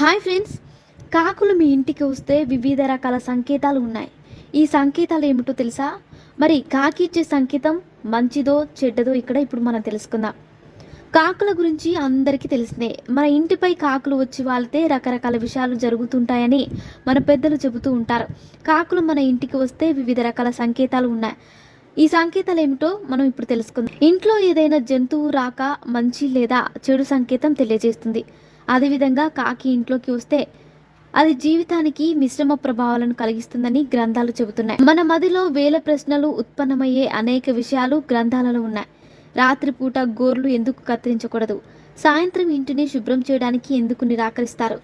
Hi friends కాకులు మీ ఇంటికి వస్తే వివిధ రకాల సంకేతాలు ఉన్నాయి. ఈ సంకేతాలు ఏమిటో తెలుసా? మరి కాకి ఇచ్చే సంకేతం మంచిదో చెడ్డదో ఇక్కడ ఇప్పుడు మనం తెలుసుకుందాం. కాకుల గురించి అందరికీ తెలిసిందే మన ఇంటిపై కాకులు వచ్చి వాళ్తే రకరకాల విషయాలు జరుగుతుంటాయని మన పెద్దలు చెబుతూ ఉంటారు. కాకులు మన ఇంటికి వస్తే వివిధ రకాల సంకేతాలు ఉన్నాయి. ఈ సంకేతాలు ఏమిటో మనం ఇప్పుడు తెలుసుకుందాం. ఇంట్లో ఏదైనా జంతువు రాక మంచి లేదా చెడు సంకేతం తెలియజేస్తుంది. అదేవిధంగా కాకి ఇంట్లోకి వస్తే అది జీవితానికి మిశ్రమ ప్రభావాలను కలిగిస్తుందని గ్రంథాలు చెబుతున్నాయి. మన మదిలో వేల ప్రశ్నలు ఉత్పన్నమయ్యే అనేక విషయాలు గ్రంథాలలో ఉన్నాయి. రాత్రిపూట గోర్లు ఎందుకు కత్తిరించకూడదు? సాయంత్రం ఇంటిని శుభ్రం చేయడానికి ఎందుకు నిరాకరిస్తారు?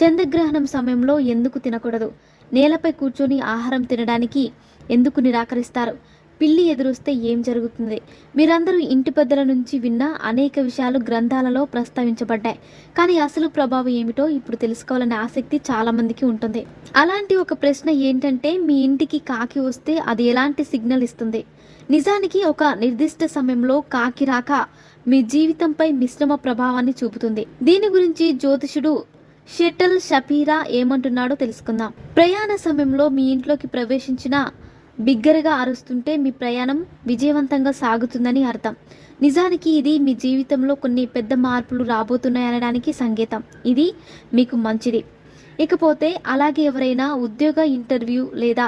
చంద్రగ్రహణం సమయంలో ఎందుకు తినకూడదు? నేలపై కూర్చొని ఆహారం తినడానికి ఎందుకు నిరాకరిస్తారు? పిల్లి ఎదురొస్తే ఏం జరుగుతుంది? మీరందరూ ఇంటి పెద్దల నుంచి విన్న అనేక విషయాలు గ్రంథాలలో ప్రస్తావించబడ్డాయి. కానీ అసలు ప్రభావం ఏమిటో ఇప్పుడు తెలుసుకోవాలనే ఆసక్తి చాలా మందికి ఉంటుంది. అలాంటి ఒక ప్రశ్న ఏంటంటే మీ ఇంటికి కాకి వస్తే అది ఎలాంటి సిగ్నల్ ఇస్తుంది? నిజానికి ఒక నిర్దిష్ట సమయంలో కాకి రాక మీ జీవితంపై మిశ్రమ ప్రభావాన్ని చూపుతుంది. దీని గురించి జ్యోతిషుడు షెటల్ షపీరా ఏమంటున్నాడో తెలుసుకుందాం. ప్రయాణ సమయంలో మీ ఇంట్లోకి ప్రవేశించిన బిగ్గరగా అరుస్తుంటే మీ ప్రయాణం విజయవంతంగా సాగుతుందని అర్థం. నిజానికి ఇది మీ జీవితంలో కొన్ని పెద్ద మార్పులు రాబోతున్నాయనడానికి సంకేతం. ఇది మీకు మంచిది. ఇకపోతే అలాగే ఎవరైనా ఉద్యోగ ఇంటర్వ్యూ లేదా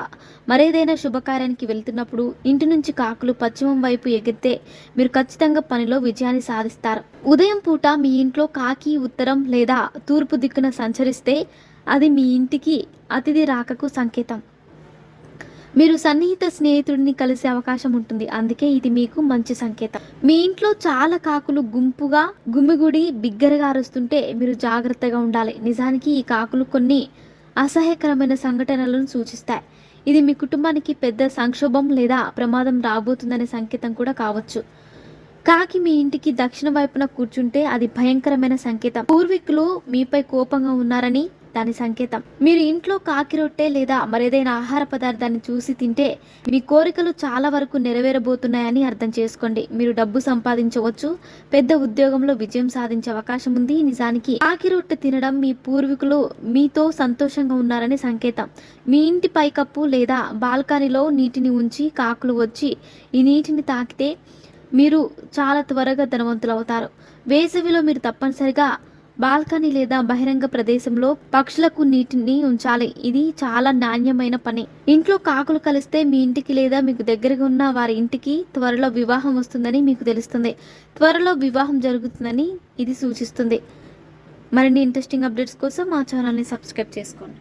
మరేదైనా శుభకార్యానికి వెళ్తున్నప్పుడు ఇంటి నుంచి కాకులు పశ్చిమం వైపు ఎగిరితే మీరు ఖచ్చితంగా పనిలో విజయాన్ని సాధిస్తారు. ఉదయం పూట మీ ఇంట్లో కాకి ఉత్తరం లేదా తూర్పు దిక్కున సంచరిస్తే అది మీ ఇంటికి అతిథి రాకకు సంకేతం. మీరు సన్నిహిత స్నేహితుడిని కలిసే అవకాశం ఉంటుంది. అందుకే ఇది మీకు మంచి సంకేతం. మీ ఇంట్లో చాలా కాకులు గుంపుగా గుమిగుడి బిగ్గరగా అరుస్తుంటే మీరు జాగ్రత్తగా ఉండాలి. నిజానికి ఈ కాకులు కొన్ని అసహ్యకరమైన సంఘటనలను సూచిస్తాయి. ఇది మీ కుటుంబానికి పెద్ద సంక్షోభం లేదా ప్రమాదం రాబోతుందనే సంకేతం కూడా కావచ్చు. కాకి మీ ఇంటికి దక్షిణ వైపున కూర్చుంటే అది భయంకరమైన సంకేతం. పూర్వీకులు మీపై కోపంగా ఉన్నారని దాని సంకేతం. మీరు ఇంట్లో కాకి రొట్టె లేదా మరేదైనా ఆహార పదార్థాన్ని చూసి తింటే మీ కోరికలు చాలా వరకు నెరవేరబోతున్నాయని అర్థం చేసుకోండి. మీరు డబ్బు సంపాదించవచ్చు పెద్ద ఉద్యోగంలో విజయం సాధించే అవకాశం ఉంది. నిజానికి కాకి రొట్టె తినడం మీ పూర్వీకులు మీతో సంతోషంగా ఉన్నారని సంకేతం. మీ ఇంటి పైకప్పు లేదా బాల్కనీలో నీటిని ఉంచి కాకులు వచ్చి ఈ నీటిని తాకితే మీరు చాలా త్వరగా ధనవంతులు అవుతారు వేసవిలో మీరు తప్పనిసరిగా బాల్కనీ లేదా బహిరంగ ప్రదేశంలో పక్షులకు నీటిని ఉంచాలి. ఇది చాలా నాణ్యమైన పని. ఇంట్లో కాకులు కలిస్తే మీ ఇంటికి లేదా మీకు దగ్గరగా ఉన్న వారి ఇంటికి త్వరలో వివాహం వస్తుందని మీకు తెలుస్తుంది. త్వరలో వివాహం జరుగుతుందని ఇది సూచిస్తుంది. మరిన్ని ఇంట్రెస్టింగ్ అప్డేట్స్ కోసం మా ఛానల్ని సబ్స్క్రైబ్ చేసుకోండి.